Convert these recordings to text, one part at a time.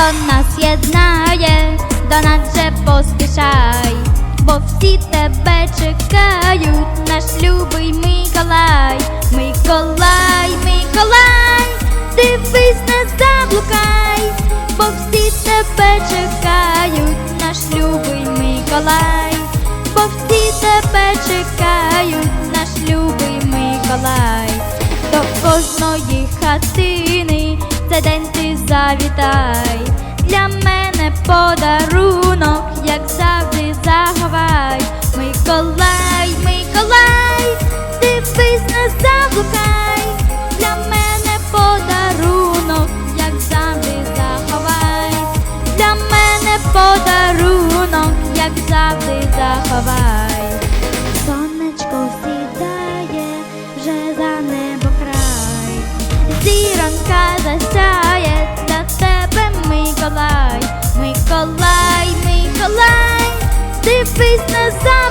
свято нас єднає, до нас же поспішай, бо всі тебе чекають, наш любий Миколай, Миколай, Миколай, дивись, не заблукай, бо всі тебе чекають, наш любий Миколай, бо всі тебе чекають, наш любий Миколай, до кожної хатини цей день ти завітай. Подарунок, як завжди заховай. Миколай, Миколай, дивись, не заблукай. Для мене подарунок, як завжди заховай. Для мене подарунок, як завжди заховай. Сонечко сідає вже за небо край. Зіронька засяє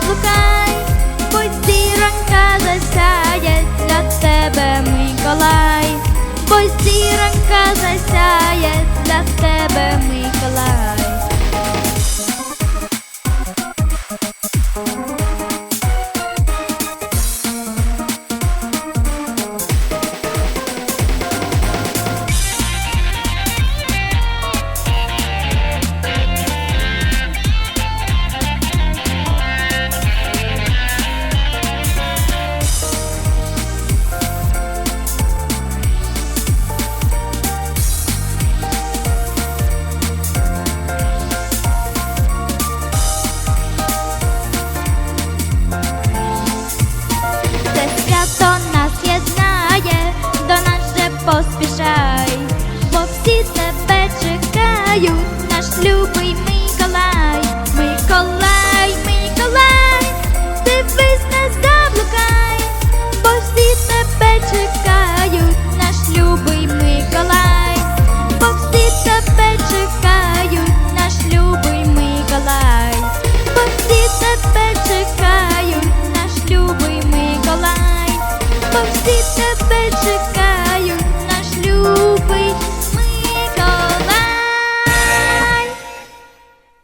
блукай, будь зіронька засяє для тебе Миколай, будь зіронька засяє для тебе Миколай. любий Миколай, Миколай, Миколай, дивись нас заблукай, бо всі тебе чекають, наш любий Миколай, бо всі тебе чекають, наш любий Миколай, бо всі тебе чекають, наш любий Миколай, бо всі тебе чекають.